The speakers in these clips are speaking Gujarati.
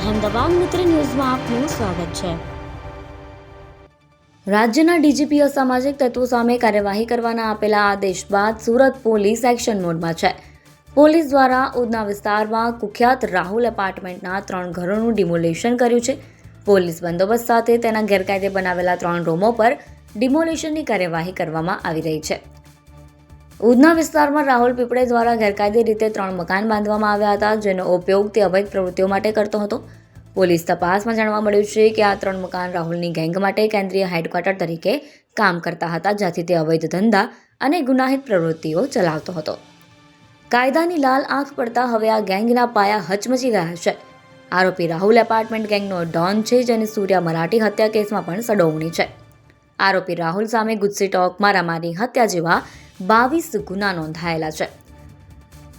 અહેમદાબાદ મિત્ર ન્યૂઝમાં આપનું સ્વાગત છે. રાજ્યના ડીજીપી અસામાજિક તત્વો સામે કાર્યવાહી કરવાના આપેલા આદેશ બાદ સુરત પોલીસ એક્શન મોડમાં છે. પોલીસ દ્વારા ઉધના વિસ્તારમાં કુખ્યાત રાહુલ એપાર્ટમેન્ટના ત્રણ ઘરોનું ડિમોલેશન કર્યું છે. પોલીસ બંદોબસ્ત સાથે તેના ગેરકાયદે બનાવેલા ત્રણ રૂમો પર ડિમોલેશનની કાર્યવાહી કરવામાં આવી રહી છે. ઉધના વિસ્તારમાં રાહુલ પીપળે દ્વારા ગેરકાયદે રીતે ત્રણ મકાન બાંધવામાં આવ્યા હતા, જેનો ઉપયોગ તે અવૈધ પ્રવૃત્તિઓ માટે કરતો હતો. પોલીસ તપાસમાં જાણવા મળ્યું છે કે આ ત્રણ મકાન રાહુલની ગેંગ માટે કેન્દ્રીય હેડક્વાર્ટર તરીકે કામ કરતા હતા, જ્યાંથી તે અવૈધ ધંધા અને ગુનાહિત પ્રવૃત્તિઓ ચલાવતો હતો. કાયદાની લાલ આંખ પડતા હવે આ ગેંગના પાયા હચમચી ગયા છે. આરોપી રાહુલ એપાર્ટમેન્ટ ગેંગનો ડોન છે, જેની સૂર્યા મરાઠી હત્યા કેસમાં પણ સડોવણી છે. આરોપી રાહુલ સામે ગુજસી ટોક, મારામારી, હત્યા જેવા બાવીસ ગુના નોંધાયેલા છે.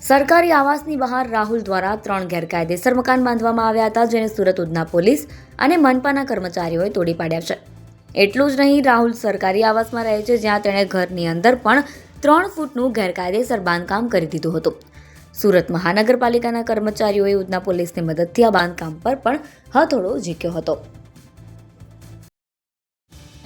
સરકારી આવાસની બહાર રાહુલ દ્વારા ત્રણ ગેરકાયદેસર મકાન બાંધવામાં આવ્યા હતા, જેને સુરત ઉધના પોલીસ અને મનપાના કર્મચારીઓએ તોડી પાડ્યા છે. એટલું જ નહીં, રાહુલ સરકારી આવાસમાં રહે છે, જ્યાં તેણે ઘરની અંદર પણ ત્રણ ફૂટનું ગેરકાયદેસર બાંધકામ કરી દીધું હતું. સુરત મહાનગરપાલિકાના કર્મચારીઓએ ઉધના પોલીસની મદદથી આ બાંધકામ પર પણ હથોડો ઝીક્યો હતો.